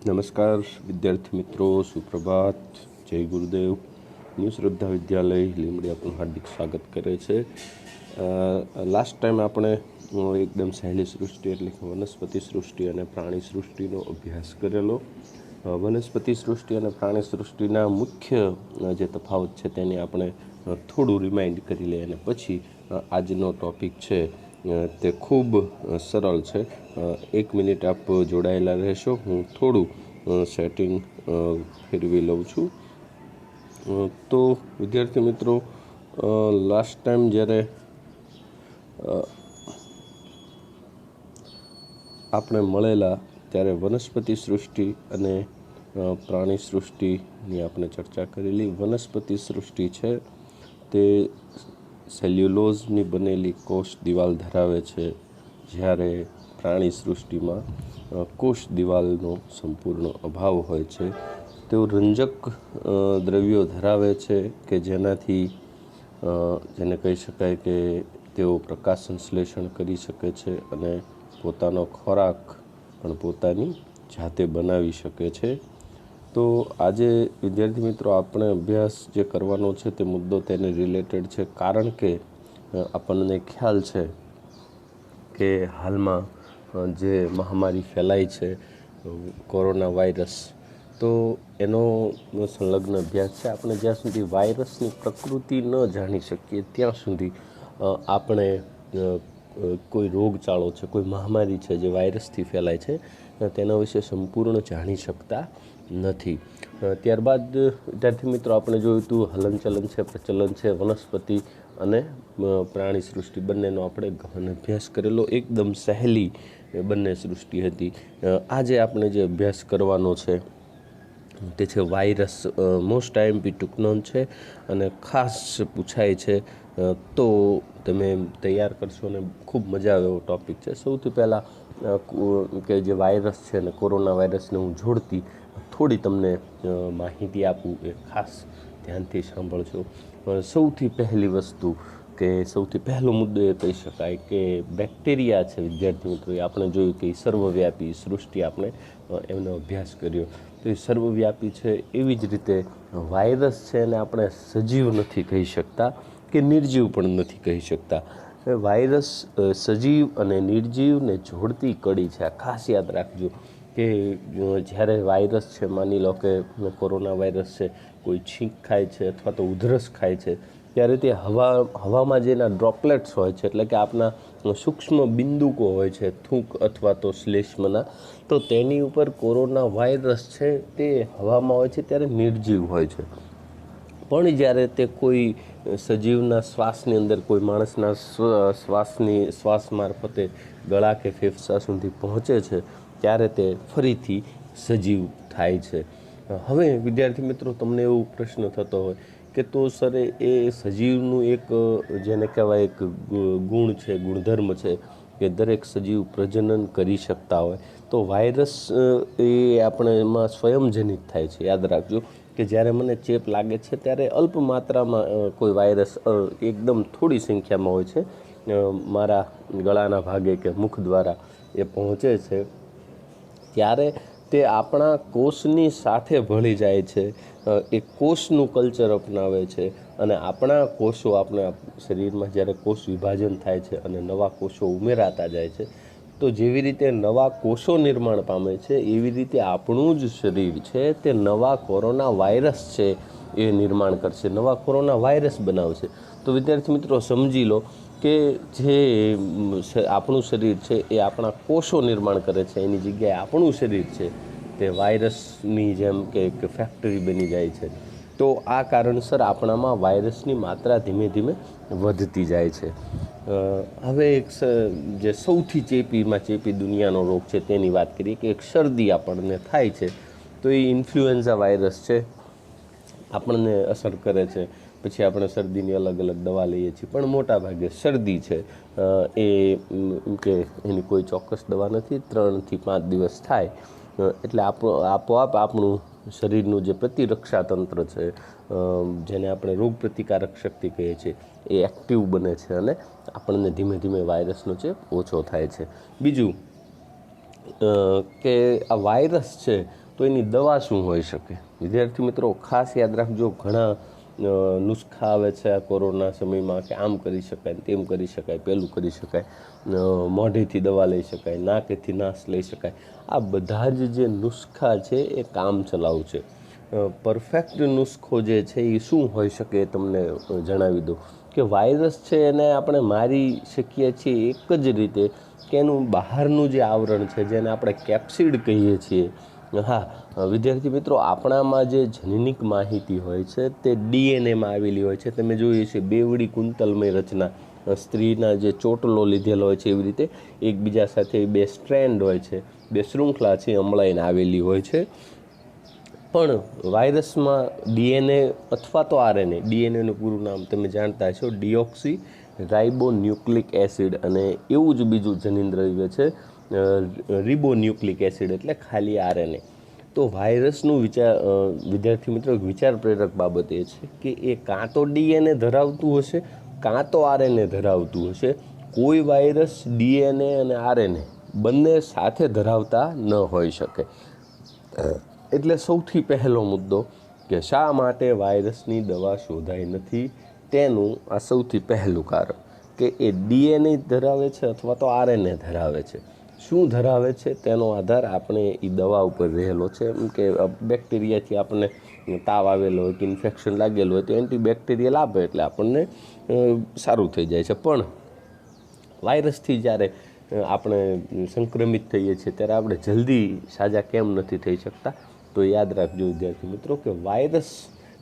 નમસ્કાર, વિદ્યાર્થી મિત્રો, સુપ્રભાત, જય ગુરુદેવ. ન્યૂ શ્રદ્ધા વિદ્યાલય લીમડી આપણું હાર્દિક સ્વાગત કરે છે. લાસ્ટ ટાઈમ આપણે એકદમ સહેલી સૃષ્ટિ એટલે કે વનસ્પતિ સૃષ્ટિ અને પ્રાણી સૃષ્ટિનો અભ્યાસ કરેલો. વનસ્પતિ સૃષ્ટિ અને પ્રાણી સૃષ્ટિના મુખ્ય જે તફાવત છે તેને આપણે થોડું રિમાઇન્ડ કરી લઈએ અને પછી આજનો ટૉપિક છે તે ખૂબ સરળ છે. એક મિનિટ આપ જોડાયેલા રહેશો. હું થોડું સેટિંગ ફેરવી લઉં છું. તો વિદ્યાર્થી મિત્રો લાસ્ટ ટાઈમ જ્યારે આપણે મળેલા ત્યારે વનસ્પતિ સૃષ્ટિ અને પ્રાણી સૃષ્ટિની આપણે ચર્ચા કરેલી. વનસ્પતિ સૃષ્ટિ છે તે સેલ્યુલોઝની બનેલી કોષ દિવાલ ધરાવે છે, જ્યારે પ્રાણી સૃષ્ટિમાં કોષ દિવાલનો સંપૂર્ણ અભાવ હોય છે. તેઓ રંજક દ્રવ્યો ધરાવે છે કે જેનાથી જેને કહી શકાય કે તેઓ પ્રકાશ સંશ્લેષણ કરી શકે છે અને પોતાનો ખોરાક પણ પોતાની જાતે બનાવી શકે છે. તો આજે વિદ્યાર્થી મિત્રો આપણે અભ્યાસ જે કરવાનો છે તે મુદ્દો તેને રિલેટેડ છે. કારણ કે આપણને ખ્યાલ છે કે હાલમાં જે મહામારી ફેલાઈ છે કોરોના વાયરસ, તો એનો સંલગ્ન અભ્યાસ છે. આપણે જ્યાં સુધી વાયરસની પ્રકૃતિ ન જાણી શકીએ, ત્યાં સુધી આપણે કોઈ રોગચાળો છે, કોઈ મહામારી છે જે વાયરસથી ફેલાય છે તેના વિશે સંપૂર્ણ જાણી શકતા નથી. ત્યારબાદ, વિદ્યાર્થી મિત્રો, આપણે જોયું હતું હલનચલન છે, પ્રચલન છે, વનસ્પતિ અને પ્રાણી સૃષ્ટિ. બંનેનો આપણે ગહન અભ્યાસ કરેલો, એકદમ સહેલી બંને સૃષ્ટિ હતી. આજે આપણે જે અભ્યાસ કરવાનો છે, તે છે વાયરસ. મોસ્ટ આઈએમપી ટૂંકનોંધ છે અને ખાસ પૂછાય છે તો તમે તૈયાર કરશો અને ખૂબ મજા આવે એવો ટૉપિક છે. સૌથી પહેલાં કો- જે વાયરસ છે ને, કોરોના વાયરસને હું જોડતી, થોડી તમને માહિતી આપું એ ખાસ ધ્યાનથી સાંભળજો. સૌથી પહેલી વસ્તુ કે, સૌથી પહેલો મુદ્દો એ કહી શકાય કે, બેક્ટેરિયા છે, વિદ્યાર્થી મિત્રો આપણે જોયું કે સર્વવ્યાપી સૃષ્ટિ આપણે એમનો અભ્યાસ કર્યો. તો એ સર્વવ્યાપી છે, એવી જ રીતે વાયરસ છે એને આપણે સજીવ નથી કહી શકતા કે નિર્જીવ પણ નથી કહી શકતા. વાયરસ સજીવ અને નિર્જીવને જોડતી કડી છે. આ ખાસ યાદ રાખજો કે જ્યારે વાયરસ છે, માની લો કે કોરોના વાયરસ છે, કોઈ છીંક ખાય છે અથવા તો ઉધરસ ખાય છે, ત્યારે તે હવા, હવામાં જેના ડ્રોપલેટ્સ હોય છે, એટલે કે આપના સૂક્ષ્મ બિંદુકો હોય છે, થૂંક અથવા તો શ્લેષ્મના, તો તેની ઉપર કોરોના વાયરસ છે તે હવામાં હોય છે, ત્યારે નિર્જીવ હોય છે. પણ જ્યારે તે કોઈ સજીવના શ્વાસની અંદર કોઈ માણસના શ્વાસની, શ્વાસ મારફતે ગળા કે ફેફસા સુધી પહોંચે છે, ત્યારે તે ફરીથી સજીવ થાય છે. હવે વિદ્યાર્થી મિત્રો, તમને એવો પ્રશ્ન થતો હોય કે તો સર, એ સજીવનું એક જેને કહેવાય એક ગુણ છે, ગુણધર્મ છે કે દરેક સજીવ પ્રજનન કરી શકતા હોય, તો વાયરસ એ આપણે એમાં સ્વયંજનિત થાય છે. યાદ રાખજો. કે જ્યારે મને ચેપ લાગે છે ત્યારે અલ્પ માત્રામાં કોઈ વાયરસ એકદમ થોડી સંખ્યામાં હોય છે. મારા ગળાના ભાગે કે મુખ દ્વારા એ પહોંચે છે. ત્યારે તે આપણા કોષની સાથે ભળી જાય છે. એ કોષનું કલ્ચર અપનાવે છે. અને આપણા કોષો આપણા શરીરમાં જ્યારે કોષ વિભાજન થાય છે અને નવા કોષો ઉમેરાતા જાય છે તો જેવી રીતે નવા કોષો નિર્માણ પામે છે, એવી રીતે આપણું જ શરીર છે તે નવા કોરોના વાયરસ છે એ નિર્માણ કરશે, નવા કોરોના વાયરસ બનાવશે. તો વિદ્યાર્થી મિત્રો, સમજી લો કે જે આપણું શરીર છે એ આપણા કોષો નિર્માણ કરે છે, એની જગ્યાએ આપણું શરીર છે તે વાયરસની જેમ કે એક ફેક્ટરી બની જાય છે. તો આ કારણસર આપણામાં વાયરસની માત્રા ધીમે ધીમે વધતી જાય છે. હવે એક જે સૌથી ચેપીમાં ચેપી દુનિયાનો રોગ છે તેની વાત કરીએ કે એક શરદી આપણને થાય છે, તો એ ઇન્ફ્લુએન્ઝા વાયરસ છે. આપણને અસર કરે છે. પછી આપણે શરદીની અલગ અલગ દવા લઈએ છીએ, પણ મોટાભાગે શરદી છે. એ કે એની કોઈ ચોક્કસ દવા નથી, ત્રણથી પાંચ દિવસ થાય. એટલે આપો, આપોઆપ આપણું શરીરનું જે પ્રતિરક્ષા તંત્ર છે જેને આપણે રોગ પ્રતિકારક શક્તિ કહીએ છીએ, એ એક્ટિવ બને છે અને આપણને ધીમે ધીમે વાયરસનો ચેપ ઓછો થાય છે. બીજું કે આ વાયરસ છે તો એની દવા શું હોઈ શકે? વિદ્યાર્થી મિત્રો, ખાસ યાદ રાખજો, ઘણા નુસ્ખા આવે છે આ કોરોના સમયમાં કે આમ કરી શકાય તેમ કરી શકાય, પેલું કરી શકાય મોઢેથી દવા લઈ શકાય, નાકેથી નાશ લઈ શકાય. આ બધા જ જે નુસ્ખા છે એ કામ ચલાવ છે. પરફેક્ટ નુસ્ખો જે છે એ શું હોઈ શકે એ તમને જણાવી દઉં. કે વાયરસ છે એને આપણે મારી શકીએ છીએ એક જ રીતે, કે એનું બહારનું જે આવરણ છે જેને આપણે કેપ્સિડ કહીએ છીએ, હા વિદ્યાર્થી મિત્રો, આપણામાં જે જનનિક માહિતી હોય છે, તે ડીએનએમાં આવેલી હોય છે. તમે જોઈએ છે બેવડી કુંતલમય રચના. સ્ત્રીના જે ચોટલો લીધેલો હોય છે એવી રીતે એકબીજા સાથે બે સ્ટ્રેન્ડ હોય છે, બે શૃંખલા છે, અમળાઈને આવેલી હોય છે. પણ વાયરસમાં ડીએનએ અથવા તો આરએનએ, ડીએનએનું પૂરું નામ તમે જાણતા છો ડિઓક્સી, રાઇબોન્યુક્લિક એસિડ અને એવું જ બીજું જનિન્દ્રવ્ય છે રિબોન્યુક્લિક એસિડ એટલે ખાલી આરએનએ. તો વાયરસનું વિચાર વિદ્યાર્થી મિત્રો વિચાર પ્રેરક બાબત એ છે કે એ કાં તો ડીએનએ ધરાવતું હશે, કાં તો આરએનએ ધરાવતું હશે. કોઈ વાયરસ ડીએનએ અને આરએનએ બંને સાથે ધરાવતા ન હોઈ શકે. એટલે સૌથી પહેલો મુદ્દો કે શા માટે વાયરસની દવા શોધાઈ નથી, તેનું આ સૌથી પહેલું કારણ કે એ ડીએનએ ધરાવે છે અથવા તો આરએનએ ધરાવે છે. શું ધરાવે છે તેનો આધાર આપણે એ દવા ઉપર રહેલો છે. એમ કે બેક્ટેરિયાથી આપણને તાવ આવેલો હોય કે ઇન્ફેક્શન લાગેલું હોય તો એન્ટીબેક્ટેરિયલ આપે એટલે આપણને સારું થઈ જાય છે. પણ વાયરસથી જ્યારે આપણે સંક્રમિત થઈએ છીએ ત્યારે આપણે જલ્દી સાજા કેમ નથી થઈ શકતા? તો યાદ રાખજો વિદ્યાર્થી મિત્રો કે વાયરસ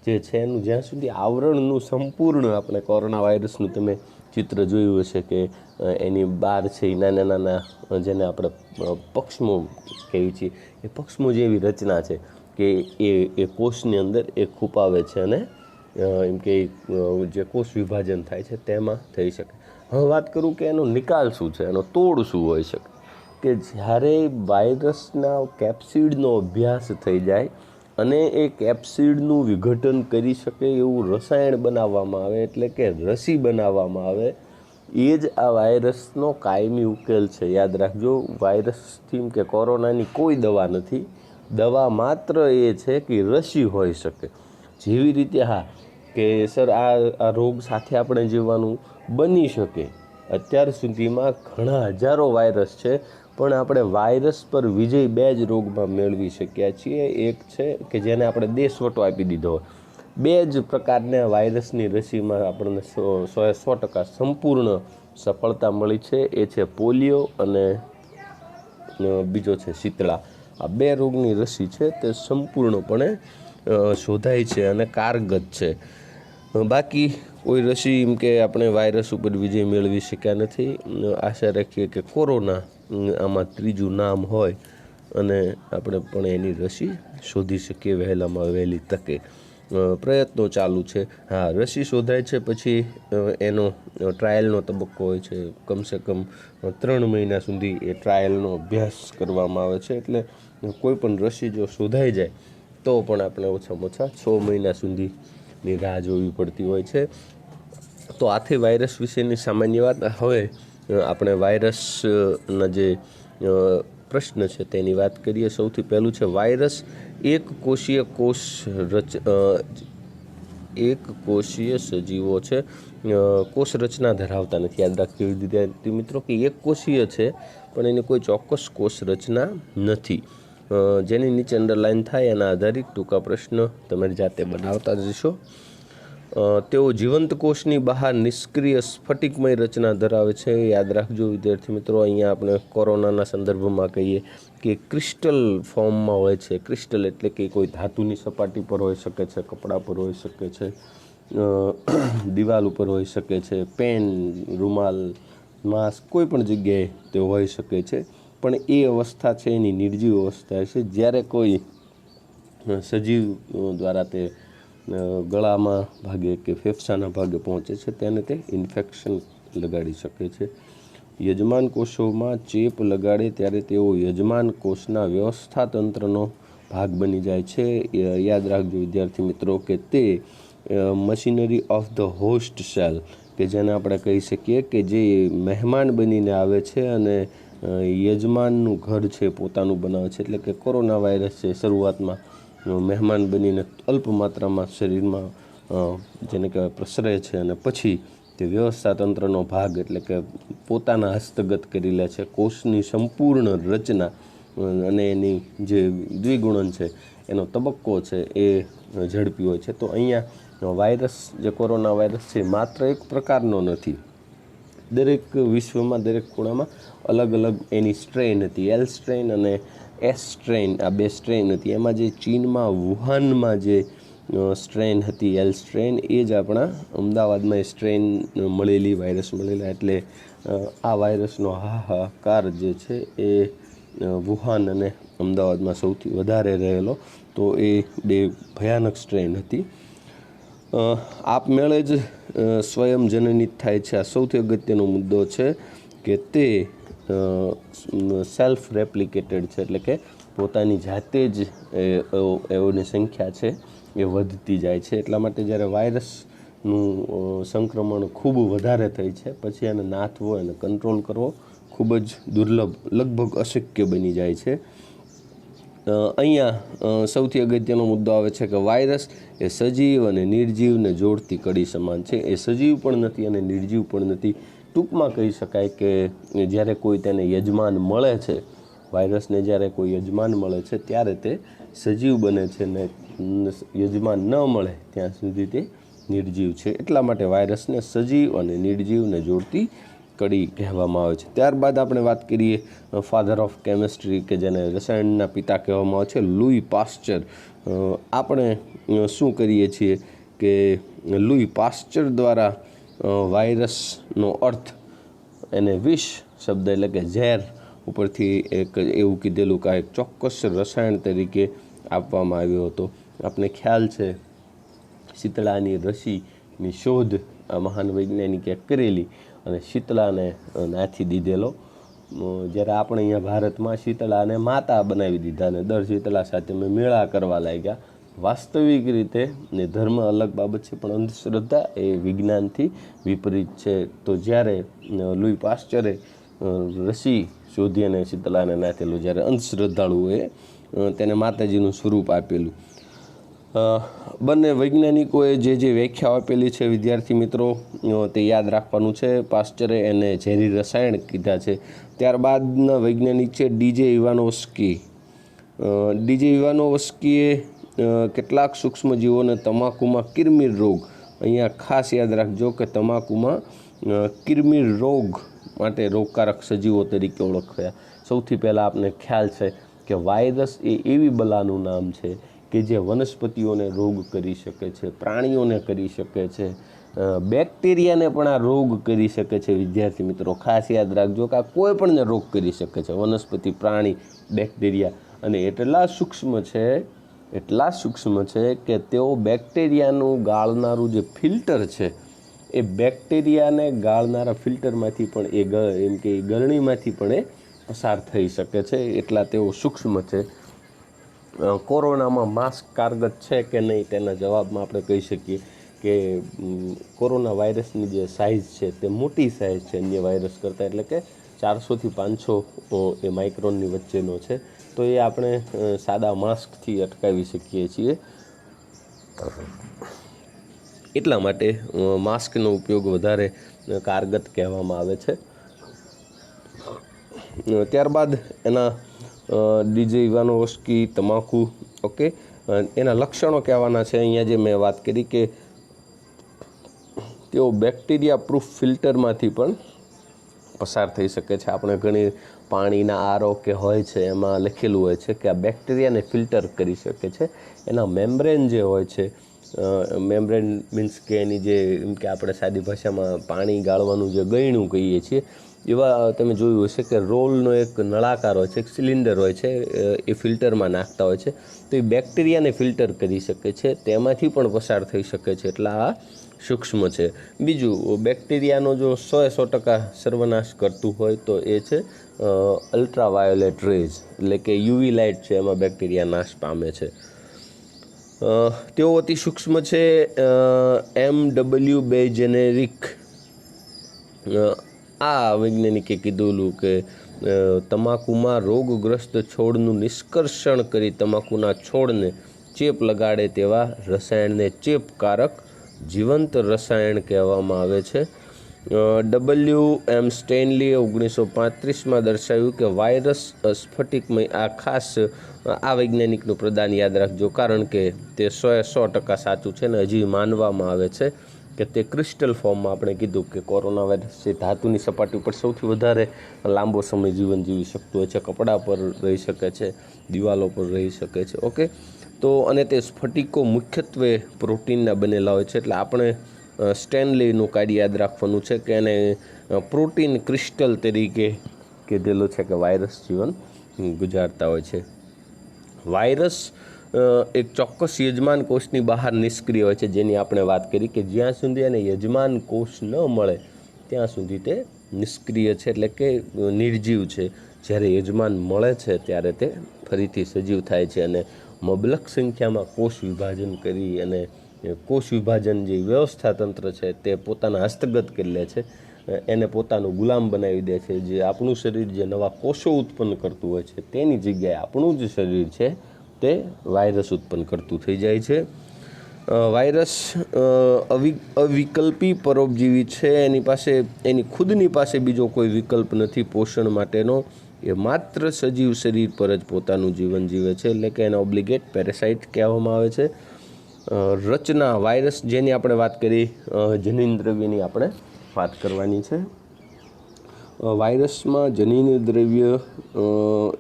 જે છે એનું જ્યાં સુધી આવરણનું સંપૂર્ણ આપણે કોરોના વાયરસનું તમે ચિત્ર જોયું હશે કે એની બહાર છે એ નાના નાના જેને આપણે પક્ષમો કહીએ છીએ, એ પક્ષમો જેવી રચના છે કે એ એ કોષની અંદર એ ખૂપાવે છે અને એમ કે જે કોષ વિભાજન થાય છે તેમાં થઈ શકે. હવે વાત કરું કે એનો નિકાલ શું છે? એનો તોડ શું હોઈ શકે? કે જ્યારે વાયરસના કેપ્સિડનો અભ્યાસ થઈ જાય અને એ કેપ્સિડનું વિઘટન કરી શકે એવું રસાયણ બનાવવામાં આવે, એટલે કે રસી બનાવવામાં આવે એ જ આ વાયરસનો કાયમી ઉકેલ છે. યાદ રાખજો વાયરસથી કે કોરોનાની કોઈ દવા નથી. દવા માત્ર એ છે કે રસી હોઈ શકે. જેવી રીતે હા, કે સર, આ આ રોગ સાથે આપણે જીવવાનું બની શકે. અત્યાર સુધીમાં ઘણા હજારો વાયરસ છે, પણ આપણે વાયરસ પર વિજય બે જ રોગમાં મેળવી શક્યા છીએ. એક છે કે જેને આપણે દેશવટો આપી દીધો. હોય બે જ પ્રકારના વાયરસની રસીમાં આપણને સો સો સો ટકા સંપૂર્ણ સફળતા મળી છે. એ છે પોલિયો અને બીજો છે શીતળા. આ બે રોગની રસી છે તે સંપૂર્ણપણે શોધાય છે અને કારગત છે. બાકી કોઈ રસી એમ કે આપણે વાયરસ ઉપર વિજય મેળવી શક્યા નથી. આશા રાખીએ કે કોરોના આમાં ત્રીજું નામ હોય અને આપણે પણ એની રસી શોધી શકીએ વહેલામાં વહેલી તકે. પ્રયત્નો ચાલુ છે. હા, રસી શોધાય છે, પછી એનો ટ્રાયલનો તબક્કો હોય છે. કમસે કમ ત્રણ મહિના સુધી એ ટ્રાયલનો અભ્યાસ કરવામાં આવે છે. એટલે કોઈ પણ રસી જો શોધાઈ જાય, તો પણ આપણે ઓછામાં ઓછા છ મહિના સુધીની રાહ જોવી પડતી હોય છે. તો આથી વાયરસ વિશેની સામાન્ય વાત, હવે આપણે વાયરસના જે પ્રશ્ન છે તેની વાત કરીએ. સૌથી પહેલું છે વાયરસ એક કોષીય કોષ રચ એક કોષીય સજીવો છે. કોષ રચના ધરાવતા નથી. યાદ રાખવી વિદ્યાર્થી મિત્રો કે એક કોષીય છે, પણ એની કોઈ ચોક્કસ કોષ રચના નથી. જેની નીચે અંડરલાઇન થાય એના આધારિત ટૂંકા પ્રશ્ન તમારી જાતે બનાવતા જશો. તેઓ જીવંત કોષની બહાર નિષ્ક્રિય સ્ફટિકમય રચના ધરાવે છે. યાદ રાખજો વિદ્યાર્થી મિત્રો, અહીંયા આપણે કોરોનાના સંદર્ભમાં કહીએ કે ક્રિસ્ટલ ફોર્મમાં હોય છે. ક્રિસ્ટલ એટલે કે કોઈ ધાતુની સપાટી પર હોઈ શકે છે, કપડા પર હોઈ શકે છે દિવાલ ઉપર હોઈ શકે છે, પેન, રૂમાલ, માસ્ક, કોઈ પણ જગ્યાએ તે હોઈ શકે છે. પણ એ અવસ્થા છે, એની નિર્જીવ અવસ્થા છે. જ્યારે કોઈ સજીવ દ્વારા તે ગળામાં ભાગે કે ફેફસાના ભાગે પહોંચે છે, તેને તે ઇન્ફેક્શન લગાડી શકે છે. યજમાન કોષોમાં ચેપ લગાડે ત્યારે તેઓ યજમાન કોષના વ્યવસ્થા તંત્રનો ભાગ બની જાય છે. યાદ રાખજો વિદ્યાર્થી મિત્રો કે તે machinery of the host cell, કે જેને આપણે કહી શકીએ કે જે મહેમાન બનીને આવે છે અને યજમાનનું ઘર છે, પોતાનું બનાવે છે. એટલે કે કોરોના વાયરસ છે શરૂઆતમાં. મહેમાન બનીને અલ્પ માત્રામાં શરીરમાં જેને કહેવાય પ્રસરે છે અને પછી તે વ્યવસ્થા તંત્રનો ભાગ એટલે કે પોતાના હસ્તગત કરી લે છે. કોષની સંપૂર્ણ રચના અને એની જે દ્વિગુણન છે, એનો તબક્કો છે એ ઝડપી હોય છે. તો અહીંયા વાયરસ, જે કોરોના વાયરસ છે, માત્ર એક પ્રકારનો નથી. દરેક વિશ્વમાં, દરેક ખૂણામાં અલગ અલગ એની સ્ટ્રેન હતી. એલ સ્ટ્રેન અને એસ સ્ટ્રેન આ બે સ્ટ્રેન હતી. એમાં જે ચીનમાં, વુહાનમાં જે સ્ટ્રેન હતી એલ સ્ટ્રેન એ જ આપણા અમદાવાદમાં એ સ્ટ્રેન મળેલી વાયરસ મળેલા એટલે આ વાયરસનો હાહાકાર જે છે એ વુહાન અને અમદાવાદમાં સૌથી વધારે રહેલો. તો એ બે ભયાનક સ્ટ્રેન હતી. આપમેળે જ સ્વયં જનનિત થાય છે. આ સૌથી અગત્યનો મુદ્દો છે કે તે સેલ્ફ રેપ્લિકેટેડ છે, એટલે કે પોતાની જાતે જ એઓની સંખ્યા છે, એ વધતી જાય છે. એટલા માટે જ્યારે વાયરસનું સંક્રમણ ખૂબ વધારે થઈ છે, પછી એને નાથવો, એને કંટ્રોલ કરવો ખૂબ જ દુર્લભ, લગભગ અશક્ય બની જાય છે. અહીંયા સૌથી અગત્યનો મુદ્દો આવે છે કે વાયરસ એ સજીવ અને નિર્જીવને જોડતી કડી સમાન છે. એ સજીવ પણ નથી અને નિર્જીવ પણ નથી. ટૂંકમાં કહી શકાય કે જ્યારે કોઈ તેને યજમાન મળે છે, વાયરસને જ્યારે કોઈ યજમાન મળે છે, ત્યારે તે સજીવ બને છે ને યજમાન ન મળે ત્યાં સુધી તે નિર્જીવ છે. એટલા માટે વાયરસને સજીવ અને નિર્જીવને જોડતી કડી કહેવામાં આવે છે. ત્યારબાદ આપણે વાત કરીએ ફાધર ઓફ કેમિસ્ટ્રી કે જેને રસાયણના પિતા કહેવામાં આવે છે લુઈ પાસ્ચર આપણે શું કરીએ છીએ કે લુઈ પાસ્ચર દ્વારા વાયરસનો અર્થ એને વિષ શબ્દ એટલે કે ઝેર ઉપરથી એક એવું કીધેલું કે એક ચોક્કસ રસાયણ તરીકે આપવામાં આવ્યો હતો. આપને ખ્યાલ છે, શીતળાની રસીની શોધ આ મહાન વૈજ્ઞાનિકે કરેલી અને શીતળાને નાથી દીધેલો. જ્યારે આપણે અહીંયા ભારતમાં શીતળાને માતા બનાવી દીધા અને દર શીતળા સાથે અમે મેળા કરવા લાગ્યા. વાસ્તવિક રીતે ને ધર્મ અલગ બાબત છે, પણ અંધશ્રદ્ધા એ વિજ્ઞાનથી વિપરીત છે. તો જ્યારે લુઈ પાશ્ચરે રસી શોધી અને શીતલાને નાથેલું, જ્યારે અંધશ્રદ્ધાળુઓએ તેને માતાજીનું સ્વરૂપ આપેલું. બંને વૈજ્ઞાનિકોએ જે જે વ્યાખ્યાઓ આપેલી છે, વિદ્યાર્થી મિત્રો તે યાદ રાખવાનું છે. પાસ્ચરે એને ઝેરી રસાયણ કીધા છે. ત્યારબાદના વૈજ્ઞાનિક છે ડીજે ઇવાનોસ્કી ડીજે ઇવાનોવસ્કીએ કેટલાક સૂક્ષ્મજીવોને તમાકુમાં કિરમીર રોગ. અહીંયા ખાસ યાદ રાખજો કે તમાકુમાં કિરમીર રોગ માટે રોગકારક સજીવો તરીકે ઓળખ્યા. સૌથી પહેલાં આપને ખ્યાલ છે કે વાયરસ એ એવી બલાનું નામ છે કે જે વનસ્પતિઓને રોગ કરી શકે છે, પ્રાણીઓને કરી શકે છે. બેક્ટેરિયાને પણ આ રોગ કરી શકે છે. વિદ્યાર્થી મિત્રો, ખાસ યાદ રાખજો કે આ કોઈ પણને રોગ કરી શકે છે. વનસ્પતિ, પ્રાણી, બેક્ટેરિયા અને એટલા સૂક્ષ્મ છે એટલા સૂક્ષ્મ છે કે તેઓ બેક્ટેરિયાનું ગાળનારું જે ફિલ્ટર છે, એ બેક્ટેરિયાને ગાળનારા ફિલ્ટરમાંથી પણ એ એમ કે એ ગરણીમાંથી પણ એ પસાર થઈ શકે છે, એટલા તેઓ સૂક્ષ્મ છે. કોરોનામાં માસ્ક કારગત છે કે નહીં તેના જવાબમાં આપણે કહી શકીએ કે કોરોના વાયરસની જે સાઇઝ છે તે મોટી સાઇઝ છે અન્ય વાયરસ કરતાં, એટલે કે ચારસોથી પાંચસો એ માઇક્રોનની વચ્ચેનો છે. તો એ આપણે સાદા માસ્કથી અટકાવી શકીએ છીએ. એટલા માટે માસ્કનો ઉપયોગ વધારે કારગત કહેવામાં આવે છે. ત્યારબાદ એના ડીજે ઇવાનોવસ્કી તમાકુ, ઓકે? એના લક્ષણો કહેવાના છે. અહીંયા જે મેં વાત કરી કે તેઓ બેક્ટેરિયા પ્રૂફ ફિલ્ટરમાંથી પણ પસાર થઈ શકે છે. આપણે ઘણી પાણીના આરો કે હોય છે, એમાં લખેલું હોય છે કે આ બેક્ટેરિયાને ફિલ્ટર કરી શકે છે. એના મેમ્બ્રેન જે હોય છે મેમ્બ્રેન મીન્સ કે એની જે, એમ કે આપણે સાદી ભાષામાં પાણી ગાળવાનું જે ગયણું કહીએ છીએ, એવા તમે જોયું હશે કે રોલનો એક નળાકાર હોય છે, એક સિલિન્ડર હોય છે એ ફિલ્ટરમાં નાખતા હોય છે. તો એ બેક્ટેરિયાને ફિલ્ટર કરી શકે છે, તેમાંથી પણ પસાર થઈ શકે છે. એટલે આ સૂક્ષ્મ છે. બીજું, બેક્ટેરિયાનો જો સો સો ટકા સર્વનાશ કરતું હોય તો એ છે અલ્ટ્રાવાયોલેટ રેઝ એટલે કે યુવી લાઇટ છે એમાં બેક્ટેરિયા નાશ પામે છે. તેઓ અતિ સૂક્ષ્મ છે એમ ડબલ્યુ બે જેનેરિક આ વૈજ્ઞાનિકે કીધેલું કે તમાકુમાં રોગગ્રસ્ત છોડનું નિષ્કર્ષણ કરી તમાકુના છોડને ચેપ લગાડે તેવા રસાયણને ચેપકારક જીવંત રસાયણ કહેવામાં આવે છે. ડબલ્યુ એમ સ્ટેનલીએ ઓગણીસો પાંત્રીસમાં દર્શાવ્યું કે વાયરસ સ્ફટિકમય આ ખાસ આ વૈજ્ઞાનિકનું પ્રદાન યાદ રાખજો કારણ કે તે સોએ સો ટકા સાચું છે ને હજી માનવામાં આવે છે કે તે ક્રિસ્ટલ ફોર્મમાં આપણે કીધું કે કોરોના વાયરસ જે ધાતુની સપાટી ઉપર સૌથી વધારે લાંબો સમય જીવન જીવી શકતું હોય છે, કપડા પર રહી શકે છે, દિવાલો પર રહી શકે છે. ઓકે? તો અને તે સ્ફટિકો મુખ્યત્વે પ્રોટીનના બનેલા હોય છે. એટલે આપણે સ્ટેનલીનું કાર્ડ યાદ રાખવાનું છે કે એને પ્રોટીન ક્રિસ્ટલ તરીકે કીધેલું છે કે વાયરસ જીવન ગુજારતા હોય છે. વાયરસ એક ચોક્કસ યજમાન કોષની બહાર નિષ્ક્રિય હોય છે. જેની આપણે વાત કરી કે જ્યાં સુધી એને યજમાન કોષ ન મળે, ત્યાં સુધી તે નિષ્ક્રિય છે. એટલે કે નિર્જીવ છે. જ્યારે યજમાન મળે છે, ત્યારે તે ફરીથી સજીવ થાય છે અને મબલક સંખ્યામાં કોષ વિભાજન કરી અને કોષ વિભાજન જે વ્યવસ્થા તંત્ર છે તે પોતાના હસ્તગત કરી લે છે. એને પોતાનું ગુલામ બનાવી દે છે. જે આપણું શરીર જે નવા કોષો ઉત્પન્ન કરતું હોય છે, તેની જગ્યાએ આપણું જ શરીર છે તે વાયરસ ઉત્પન્ન કરતું થઈ જાય છે. વાયરસ અવિ, અવિકલ્પી પરોપજીવી છે. એની પાસે, એની ખુદની પાસે બીજો કોઈ વિકલ્પ નથી પોષણ માટેનો. એ માત્ર સજીવ શરીર પર જ પોતાનું જીવન જીવે છે, એટલે કે એને ઓબ્લિગેટ પેરેસાઇટ કહેવામાં આવે છે. રચના વાયરસ જેની આપણે વાત કરી જનીન દ્રવ્યની આપણે વાત કરવાની છે. વાયરસમાં જનીન દ્રવ્ય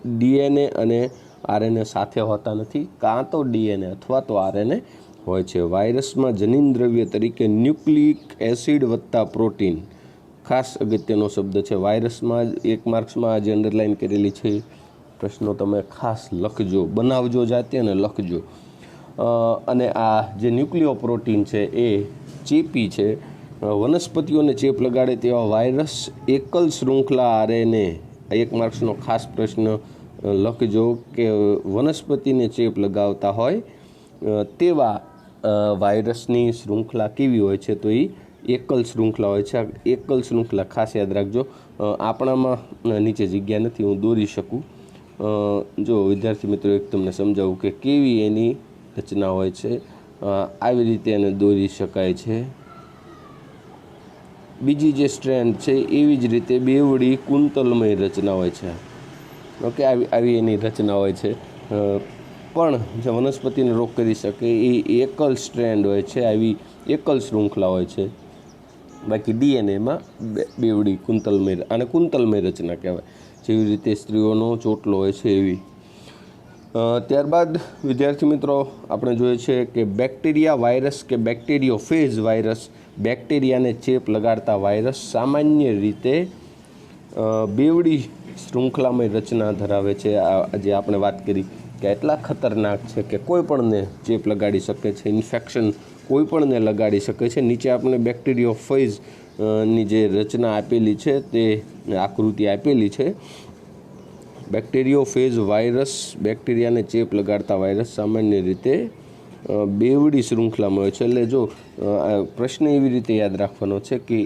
ડીએનએ અને આરએનએ સાથે હોતા નથી, કાં તો ડીએનએ અથવા તો આરએનએ હોય છે. વાયરસમાં જનીન દ્રવ્ય તરીકે ન્યુક્લિક એસિડ વત્તા પ્રોટીન. ખાસ અગત્યનો શબ્દ છે. વાયરસમાં જ એક માર્ક્સમાં આજે અંડરલાઇન કરેલી છે. પ્રશ્નો તમે ખાસ લખજો, બનાવજો જાતે અને લખજો. અને આ જે ન્યુક્લિયો પ્રોટીન છે એ ચેપી છે. વનસ્પતિઓને ચેપ લગાડે તેવા વાયરસ એકલ શૃંખલા આરએનએ એક માર્ક્સનો ખાસ પ્રશ્ન લખજો કે વનસ્પતિને ચેપ લગાવતા હોય તેવા વાયરસની શૃંખલા કેવી હોય છે તો એ એકલ શૃંખલા હોય છે. આ એકલ શૃંખલા ખાસ યાદ રાખજો. આપણામાં નીચે જગ્યા નથી, હું દોરી શકું. જો વિદ્યાર્થી મિત્રો, એક તમને સમજાવું કે કેવી એની રચના હોય છે. આવી રીતે એને દોરી શકાય છે. બીજી જે સ્ટ્રેન્ડ છે, એવી જ રીતે બેવડી કુંતલમય રચના હોય છે. ઓકે, આવી આવી એની રચના હોય છે. પણ જે વનસ્પતિને રોગ કરી શકે એ એકલ સ્ટ્રેન્ડ હોય છે, આવી એકલ શૃંખલા હોય છે. બાકી ડીએનએમાં બેવડી કુંતલમય અને કુંતલમય રચના કહેવાય. જેવી રીતે સ્ત્રીઓનો ચોટલો હોય છે એવી. ત્યારબાદ વિદ્યાર્થી મિત્રો, આપણે જોઈએ છે કે બેક્ટેરિયા વાયરસ કે બેક્ટેરિયો ફેઝ વાયરસ બેક્ટેરિયાને ચેપ લગાડતા વાયરસ સામાન્ય રીતે બેવડી શૃંખલામય રચના ધરાવે છે. આ જે આપણે વાત કરી કે એટલા ખતરનાક છે કે કોઈ પણને ચેપ લગાડી શકે છે. ઇન્ફેક્શન કોઈ પણને લગાડી શકે છે. નીચે આપણે બેક્ટેરિયોફેજ અ, ની જે રચના આપેલી છે તે આકૃતિ આપેલી છે. બેક્ટેરિયો ફેઝ વાયરસ બેક્ટેરિયાને ચેપ લગાડતા વાયરસ સામાન્ય રીતે બેવડી શૃંખલામાં હોય છે. એટલે જો પ્રશ્ન એવી રીતે યાદ રાખવાનો છે કે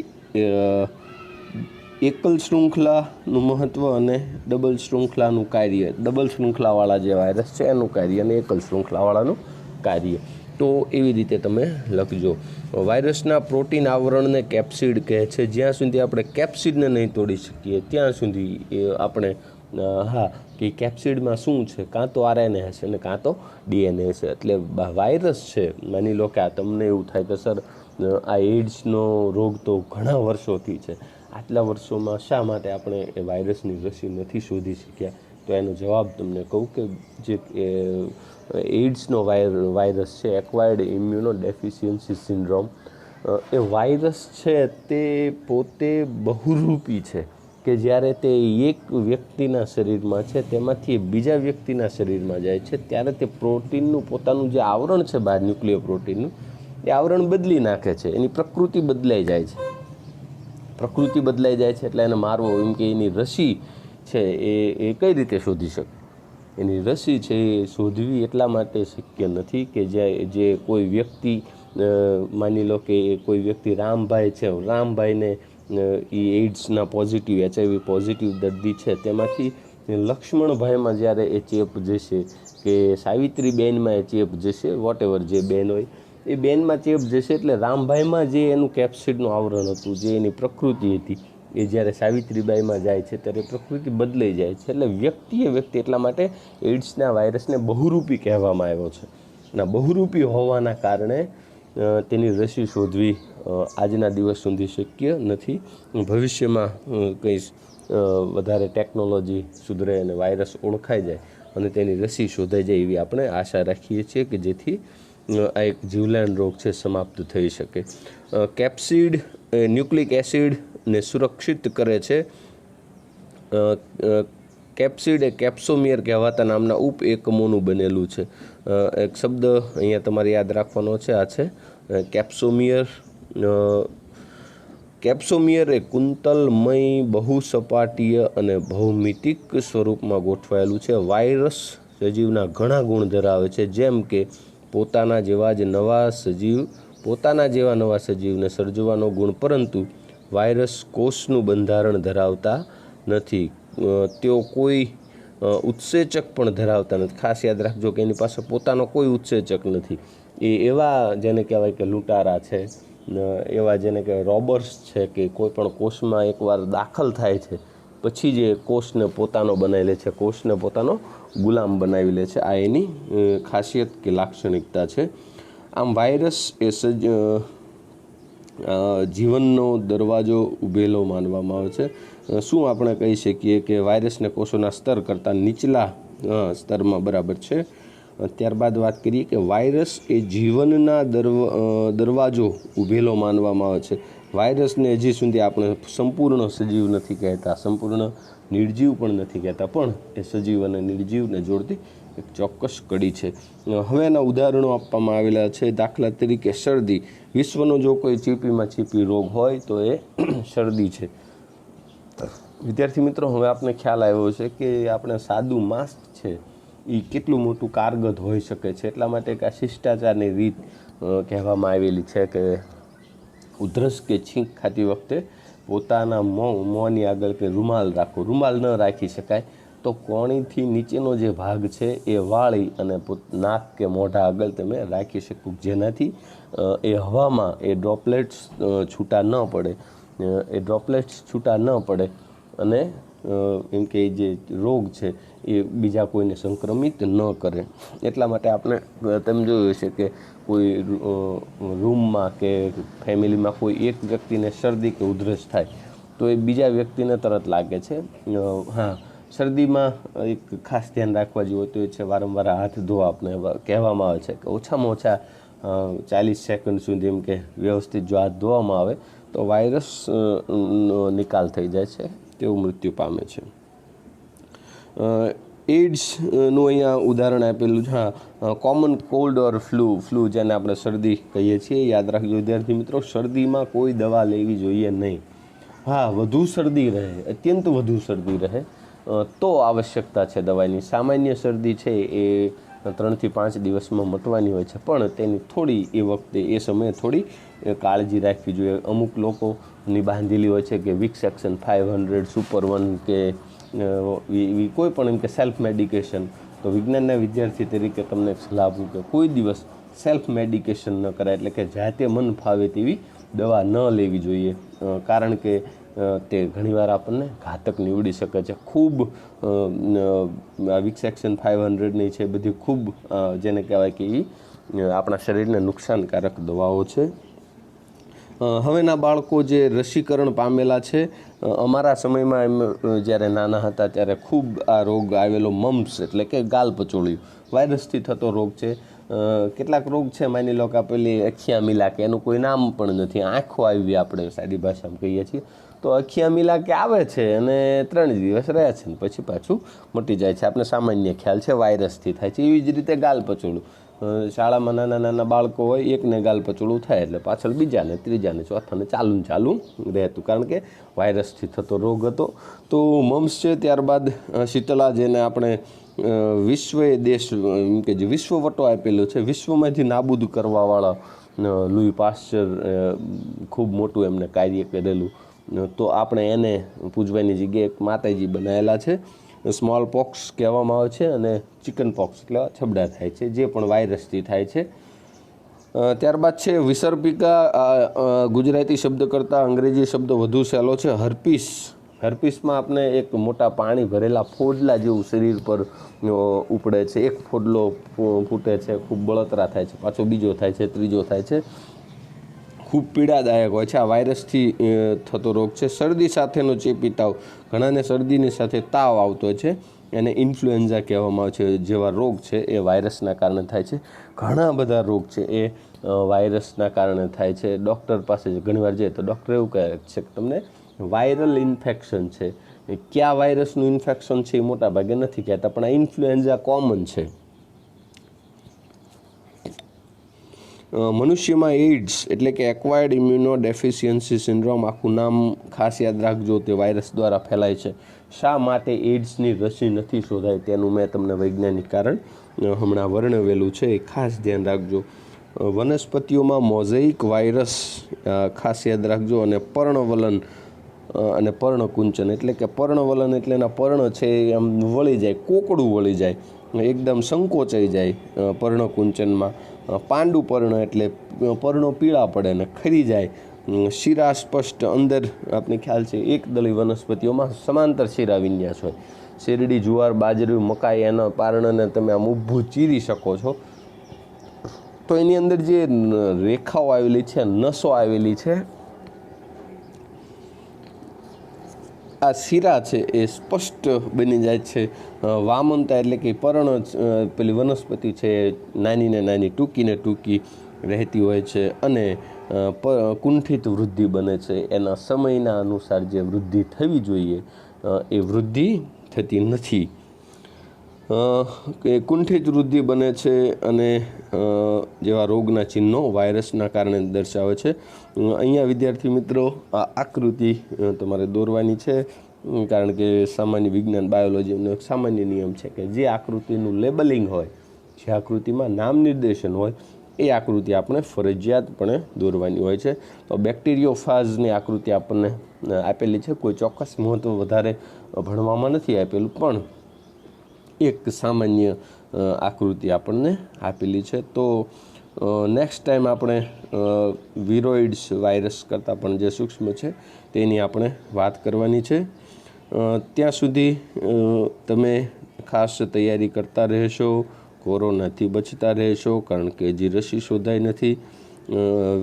એકલ શૃંખલાનું મહત્ત્વ અને ડબલ શૃંખલાનું કાર્ય. ડબલ શૃંખલાવાળા જે વાયરસ છે એનું કાર્ય અને એકલ શૃંખલાવાળાનું કાર્ય. તો એવી રીતે તમે લખજો. વાયરસના પ્રોટીન આવરણને કેપ્સિડ કહે છે. જ્યાં સુધી આપણે કેપ્સિડને નહીં તોડી શકીએ ત્યાં સુધી એ આપણે હા કે કેપ્સિડમાં શું છે? કાં તો આરએનએ હશે ને કાં તો ડીએનએ હશે. એટલે વાયરસ છે. માની લો કે આ તમને એવું થાય કે સર આ એડ્સનો રોગ તો ઘણા વર્ષોથી છે. આટલા વર્ષોમાં શા માટે આપણે એ વાયરસની રસી નથી શોધી શક્યા? તો એનો જવાબ તમને કહું કે જે એ, એઇડ્સનો વાયર, વાયરસ છે, એક્વાયર્ડ ઇમ્યુનો ડેફિશિયન્સી સિન્ડ્રોમ એ વાયરસ છે તે પોતે બહુરૂપી છે કે જ્યારે તે એક વ્યક્તિના શરીરમાં છે, તેમાંથી બીજા વ્યક્તિના શરીરમાં જાય છે, ત્યારે તે પ્રોટીનનું, પોતાનું જે આવરણ છે બહાર, ન્યુક્લિયર પ્રોટીનનું, એ આવરણ બદલી નાખે છે, એની પ્રકૃતિ બદલાઈ જાય છે. પ્રકૃતિ બદલાઈ જાય છે, એટલે એને મારવો એમ કે એની રસી છે, એ એ કઈ રીતે શોધી શકે? એની રસી છે એ શોધવી એટલા માટે શક્ય નથી કે જે જે કોઈ વ્યક્તિ માની લો કે કોઈ વ્યક્તિ રામભાઈ છે રામભાઈને એ એઇડ્સના પોઝિટિવ, એચઆઈવી પોઝિટિવ દર્દી છે, તેમાંથી લક્ષ્મણભાઈમાં જ્યારે એ ચેપ જશે કે સાવિત્રીબેનમાં એ ચેપ જશે વોટ એવર જે બેન હોય, એ બેનમાં ચેપ જશે એટલે રામભાઈમાં જે એનું કેપ્સિડનું આવરણ હતું, જે એની પ્રકૃતિ હતી એ જ્યારે સાવિત્રીબાઈમાં જાય છે, ત્યારે પ્રકૃતિ બદલાઈ જાય છે. એટલે વ્યક્તિએ વ્યક્તિ એટલા માટે એઇડ્સના વાયરસને બહુરૂપી કહેવામાં આવ્યો છે. ના બહુરૂપી હોવાના કારણે તેની રસી શોધવી આજના દિવસ સુધી શક્ય નથી. ભવિષ્યમાં કંઈ વધારે ટેકનોલોજી સુધરે અને વાયરસ ઓળખાઈ જાય અને તેની રસી શોધાઈ જાય એવી આપણે આશા રાખીએ છીએ કે જેથી આ એક જીવલેણ રોગ છે, સમાપ્ત થઈ શકે. કેપ્સિડ ન્યુક્લિક એસિડને સુરક્ષિત કરે છે. કેપ્સિડ એ કેપ્સોમિયર કહેવાતા નામના ઉપ એકમોનું બનેલું છે. એક શબ્દ અહીંયા તમારે યાદ રાખવાનો છે, આ છે. કેપ્સોમિયર કેપ્સોમિયર એ કુંતલમય, બહુસપાટીય અને ભૌમિતિક સ્વરૂપમાં ગોઠવાયેલું છે. વાયરસ સજીવના ઘણા ગુણ ધરાવે છે, જેમ કે પોતાના જેવા જ નવા સજીવ પોતાના જેવા નવા સજીવને સર્જવાનો ગુણ, પરંતુ વાયરસ કોષનું બંધારણ ધરાવતા નથી. તેઓ કોઈ ઉત્સેચક પણ ધરાવતા નથી. ખાસ યાદ રાખજો કે એની પાસે પોતાનો કોઈ ઉત્સેચક નથી. એ એવા જેને કહેવાય કે લૂંટારા છે એવા જેને કહેવાય રોબર્સ છે કે કોઈ પણ કોષમાં એકવાર દાખલ થાય છે, પછી જે કોષને પોતાનો બનાવી લે છે, કોષને પોતાનો ગુલામ બનાવી લે છે, આ એની ખાસિયત કે લાક્ષણિકતા છે. આમ વાયરસ એ સજ જીવનનો દરવાજો ઉભેલો માનવામાં આવે છે. શું આપણે કહી શકીએ કે વાયરસને કોષોના સ્તર કરતાં નીચલા સ્તરમાં બરાબર છે? ત્યારબાદ વાત કરીએ કે વાયરસ એ જીવનના દરવ દરવાજો ઉભેલો માનવામાં આવે છે. વાયરસને હજી સુધી આપણે સંપૂર્ણ સજીવ નથી કહેતા, સંપૂર્ણ નિર્જીવ પણ નથી કહેતા, પણ એ સજીવ અને નિર્જીવને જોડતી એક ચોક્કસ કડી છે. હવેના ઉદાહરણો આપવામાં આવેલા છે. દાખલા તરીકે શરદી. વિશ્વનો જો કોઈ ચીપીમાં ચીપી રોગ હોય તો એ શરદી છે. વિદ્યાર્થી મિત્રો, હવે આપણે ખ્યાલ આવ્યો છે કે આપણે સાદું માસ્ક છે એ કેટલું મોટું કારગત હોઈ શકે છે. એટલા માટે એક આ શિષ્ટાચારની રીત કહેવામાં આવેલી છે કે ઉધરસ કે છીંક ખાતી વખતે પોતાના મોં, મોંની આગળ કે રૂમાલ રાખો. રૂમાલ ન રાખી શકાય. તો કોણીથી નીચેનો જે ભાગ છે એ વાળી અને નાક કે મોઢા આગળ તમે રાખી શકો. જેનાથી એ હવામાં એ ડ્રોપલેટ્સ છૂટા ન પડે. એ ડ્રોપલેટ્સ છૂટા ન પડે અને એમ કે જે રોગ છે એ બીજા કોઈને સંક્રમિત ન કરે. એટલા માટે આપણે તમે જોયું હશે કે કોઈ રૂમમાં કે ફેમિલીમાં કોઈ એક વ્યક્તિને શરદી કે ઉધરસ થાય, તો એ બીજા વ્યક્તિને તરત લાગે છે. હા. શરદીમાં એક ખાસ ધ્યાન રાખવા જેવું તો એ છે, વારંવાર હાથ ધોવા આપણે કહેવામાં આવે છે કે ઓછામાં ઓછા ચાલીસ સેકન્ડ સુધી એમ કે વ્યવસ્થિત જો હાથ ધોવામાં આવે તો વાયરસ નિકાલ થઈ જાય છે, તેવું મૃત્યુ પામે છે. એડ્સનું અહીંયા ઉદાહરણ આપેલું છે. Common cold or flu flu જેને આપણે શરદી કહીએ છીએ, યાદ રાખજો વિદ્યાર્થી મિત્રો, શરદીમાં કોઈ દવા લેવી જોઈએ નહીં. હા, વધુ શરદી રહે, અત્યંત વધુ શરદી રહે. તો આવશ્યકતા છે દવાની. સામાન્ય શરદી છે એ ત્રણથી પાંચ દિવસમાં મટવાની હોય છે, પણ તેની થોડી એ વખતે, એ સમયે થોડી કાળજી રાખવી જોઈએ. અમુક લોકોની બાંધેલી હોય છે કે weak section five hundred, super one કે કોઈ પણ એમ કે સેલ્ફ મેડિકેશન. તો વિજ્ઞાનના વિદ્યાર્થી તરીકે તમને સલાહ આપું કે કોઈ દિવસ સેલ્ફ મેડિકેશન ન કરાય, એટલે કે જાતે મન ફાવે તેવી દવા ન લેવી જોઈએ. કારણ કે તે ઘણીવાર આપણને ઘાતક નીવડી શકે છે. ખૂબ વિક્સ એક્શન ફાઇવ હંડ્રેડની છે, બધી ખૂબ જેને કહેવાય કે એ આપણા શરીરને નુકસાનકારક દવાઓ છે. હવેના બાળકો જે રસીકરણ પામેલા છે અમારા સમયમાં એમ જ્યારે નાના હતા ત્યારે ખૂબ આ રોગ આવેલો મમ્સ એટલે કે ગાલપચોળિયું વાયરસથી થતો રોગ છે. કેટલાક રોગ છે માની લો કે પેલી અખિયા મિલા કે એનું કોઈ નામ પણ નથી. આંખો આવી આપણે સાદી ભાષામાં કહીએ છીએ. તો અખિયા મિલા કે આવે છે અને ત્રણ દિવસ રહે છે ને પછી પાછું મટી જાય છે. આપણે સામાન્ય ખ્યાલ છે વાયરસથી થાય છે. એવી જ રીતે ગાલપચોળું અ, શાળામાં નાના નાના બાળકો હોય, એકને ગાલપચોળું થાય એટલે પાછળ બીજાને, ત્રીજાને, ચોથાને ચાલુ ચાલુ રહેતું. કારણ કે વાયરસથી થતો રોગ હતો. તો મમ્સ છે, ત્યારબાદ શીતળા જેને આપણે વિશ્વએ દેશ કે જે વિશ્વવટો આપેલો છે, વિશ્વમાંથી નાબૂદ કરવાવાળા લુઈ પાશ્ચર ખૂબ મોટું એમને કાર્ય કરેલું. તો આપણે એને પૂજવાની જગ્યાએ એક માતાજી બનાવેલા છે. સ્મોલ પોક્સ કહેવામાં આવે છે અને ચિકન પોક્સ એટલે છબડા થાય છે, જે પણ વાયરસથી થાય છે. ત્યારબાદ છે વિસર્પિકા ગુજરાતી શબ્દ કરતાં અંગ્રેજી શબ્દ વધુ સહેલો છે. હર્પીસ. હર્પીસમાં આપણે એક મોટા પાણી ભરેલા ફોડલા જેવું શરીર પર ઉપડે છે. એક ફોડલો ફૂટે છે, ખૂબ બળતરા થાય છે. પાછો બીજો થાય છે, ત્રીજો થાય છે. ખૂબ પીડાદાયક હોય છે. આ વાયરસથી થતો રોગ છે. શરદી સાથેનો ચેપી તાવ ઘણાને શરદીની સાથે તાવ આવતો છે. એને ઇન્ફ્લુએન્ઝા કહેવામાં આવે છે. જેવા રોગ છે, એ વાયરસના કારણે થાય છે. ઘણા બધા રોગ છે, એ વાયરસના કારણે થાય છે. ડૉક્ટર પાસે ઘણીવાર જઈએ તો ડૉક્ટર એવું કહે છે કે તમને વાયરલ ઇન્ફેક્શન છે. કયા વાયરસનું ઇન્ફેક્શન છે એ મોટા ભાગે નથી કહેતા, પણ આ ઇન્ફ્લુએન્ઝા કોમન છે. મનુષ્યમાં એઇડ્સ એટલે કે એક્વાયર્ડ ઇમ્યુનો ડેફિશિયન્સી સિન્ડ્રોમ આખું નામ ખાસ યાદ રાખજો, તે વાયરસ દ્વારા ફેલાય છે. શા માટે એઇડ્સની રસી નથી શોધાય તેનું મેં તમને વૈજ્ઞાનિક કારણ હમણાં વર્ણવેલું છે, એ ખાસ ધ્યાન રાખજો. વનસ્પતિઓમાં મોઝેઇક વાયરસ ખાસ યાદ રાખજો, અને પર્ણવલન અને પર્ણકુંચન એટલે કે પર્ણવલન એટલે એના પર્ણ છે એ આમ વળી જાય, કોકડું વળી જાય, એકદમ સંકોચાઈ જાય પર્ણકુંચનમાં. પાંડુ પર્ણ એટલે પર્ણો પીળા પડે અને ખરી જાય. શિરા સ્પષ્ટ અંદર આપણે ખ્યાલ છે એકદળી વનસ્પતિઓમાં સમાંતર શિરા વિન્યાસ હોય. શેરડી, જુવાર, બાજરી, મકાઈ, એના પારણને તમે આમ ઊભું ચીરી શકો છો. તો એની અંદર જે રેખાઓ આવેલી છે, નસો આવેલી છે આ શીરા છે એ સ્પષ્ટ બની જાય છે. વામનતા એટલે કે પર્ણ પેલી વનસ્પતિ છે નાની ને નાની ટૂંકી ને ટૂંકી રહેતી હોય છે અને કુંઠિત વૃદ્ધિ બને છે. એના સમયના અનુસાર જે વૃદ્ધિ થવી જોઈએ એ વૃદ્ધિ થતી નથી. કે કુંઠિત વૃદ્ધિ બને છે અને જેવા રોગના ચિહ્નો વાયરસના કારણે દર્શાવે છે. અહીંયા વિદ્યાર્થી મિત્રો, આ આકૃતિ તમારે દોરવાની છે કારણ કે સામાન્ય વિજ્ઞાન બાયોલોજીનો એક સામાન્ય નિયમ છે કે જે આકૃતિનું લેબલિંગ હોય, જે આકૃતિમાં નામ નિર્દેશન હોય, એ આકૃતિ આપણે ફરજિયાતપણે દોરવાની હોય છે. તો બેક્ટેરિયોફાઝની આકૃતિ આપણને આપેલી છે. કોઈ ચોક્કસ મહત્ત્વ વધારે ભણવામાં નથી આપેલું, પણ એક સામાન્ય આકૃતિ આપણને આપેલી છે. તો નેક્સ્ટ ટાઈમ આપણે વિરોઇડ્સ વાયરસ કરતાં પણ જે સૂક્ષ્મ છે, તેની આપણે વાત કરવાની છે. ત્યાં સુધી તમે ખાસ તૈયારી કરતા રહેશો, કોરોનાથી બચતા રહેશો, કારણ કે હજી રસી શોધાઈ નથી.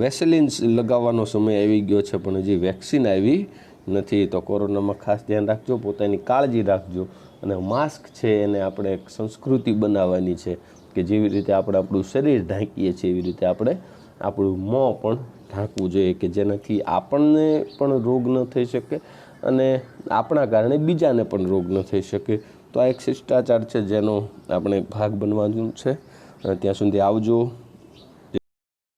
વેસેલિન્સ લગાવવાનો સમય આવી ગયો છે, પણ હજી વેક્સિન આવી નથી. તો કોરોનામાં ખાસ ધ્યાન રાખજો, પોતાની કાળજી રાખજો. અને માસ્ક છે એને આપણે એક સંસ્કૃતિ બનાવવાની છે કે જેવી રીતે આપણે આપણું શરીર ઢાંકીએ છીએ, એવી રીતે આપણે આપણું મોં પણ ઢાંકવું જોઈએ કે જેનાથી આપણને પણ રોગ ન થઈ શકે અને આપણા કારણે બીજાને પણ રોગ ન થઈ શકે. તો આ એક શિષ્ટાચાર છે જેનો આપણે ભાગ બનવાનું છે. ત્યાં સુધી આવજો.